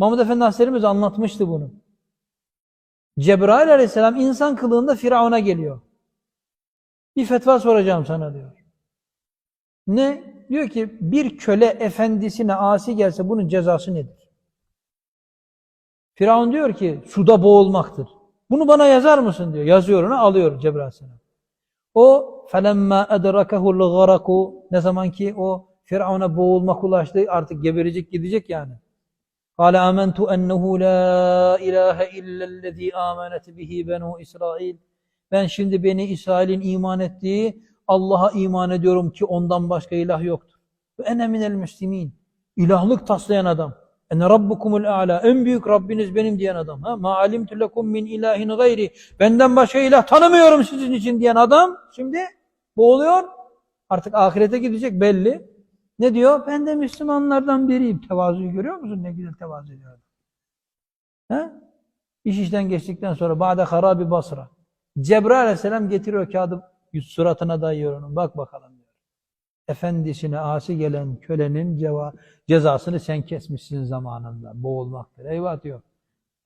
Mahmud Efendi Hazretlerimiz anlatmıştı bunu. Cebrail aleyhisselam insan kılığında Firavun'a geliyor. Bir fetva soracağım sana diyor. Ne? Diyor ki bir köle efendisine asi gelse bunun cezası nedir? Firavun diyor ki suda boğulmaktır. Bunu bana yazar mısın diyor. Yazıyor onu alıyor Cebrail aleyhisselam. O felemma edrakehu'l garaku ne zaman ki o Firavun'a boğulmak ulaştı artık geberecek gidecek yani. Kale amentu ennehu la ilahe illellezî amenet bihi benu İsrail. Ben şimdi Beni İsrail'in iman ettiği Allah'a iman ediyorum ki ondan başka ilah yoktur. Ve ene minel müslimin. İlahlık taslayan adam. Ene rabbukumul a'la. En büyük Rabbiniz benim diyen adam. Ha? Ma alimtu lekum min ilahin gayri. Benden başka ilah tanımıyorum sizin için diyen adam. Şimdi boğuluyor. Artık ahirete gidecek belli. Ne diyor? Ben de Müslümanlardan biriyim. Tevazuyu görüyor musun? Ne güzel tevazu ediyor. He? İş işten geçtikten sonra Ba'de harabi Basra. Cebrail aleyhisselam getiriyor kağıdı suratına dayıyor onun. Bak bakalım diyor. Efendisine asi gelen kölenin ceva cezasını sen kesmişsin zamanında. Boğulmaktır. Eyvah diyor.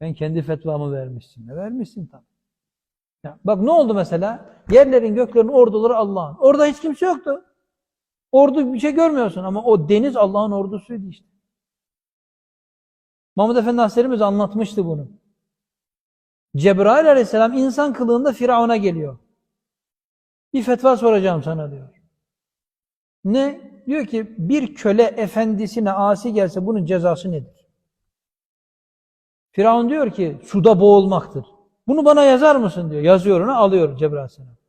Ben kendi fetvamı vermişsin. Ne vermişsin tabii. Ya, bak ne oldu mesela? Yerlerin göklerin orduları Allah'ın. Orada hiç kimse yoktu. Ordu bir şey görmüyorsun ama o deniz Allah'ın ordusuydu işte. Mahmud Efendi Hazretlerimiz anlatmıştı bunu. Cebrail aleyhisselam insan kılığında Firavun'a geliyor. Bir fetva soracağım sana diyor. Ne? Diyor ki bir köle efendisine asi gelse bunun cezası nedir? Firavun diyor ki suda boğulmaktır. Bunu bana yazar mısın diyor. Yazıyor onu alıyor Cebrail aleyhisselam.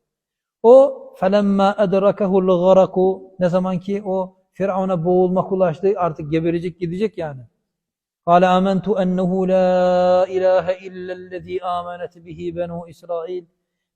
O felemma edrakehu'l garaku ne zaman ki o Firavun'a boğulmak ulaştı artık geberecek gidecek yani. Kale amentu ennehu la ilahe illellezî amenet bihi benu İsrail.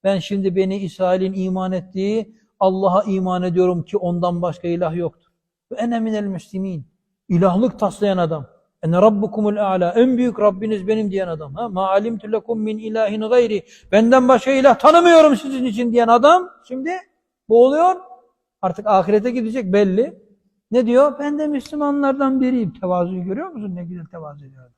Ben şimdi Beni İsrail'in iman ettiği Allah'a iman ediyorum ki ondan başka ilah yoktur. Ve ene minel müslimin. İlahlık taslayan adam. Ene rabbukumul a'la. En büyük Rabbiniz benim diyen adam. Ha? Ma alimtu lekum min ilahin gayri. Benden başka ilah tanımıyorum sizin için diyen adam. Şimdi boğuluyor. Artık ahirete gidecek belli. Ne diyor? Ben de Müslümanlardan biriyim. Tevazuyu görüyor musun? Ne güzel tevazu ediyor.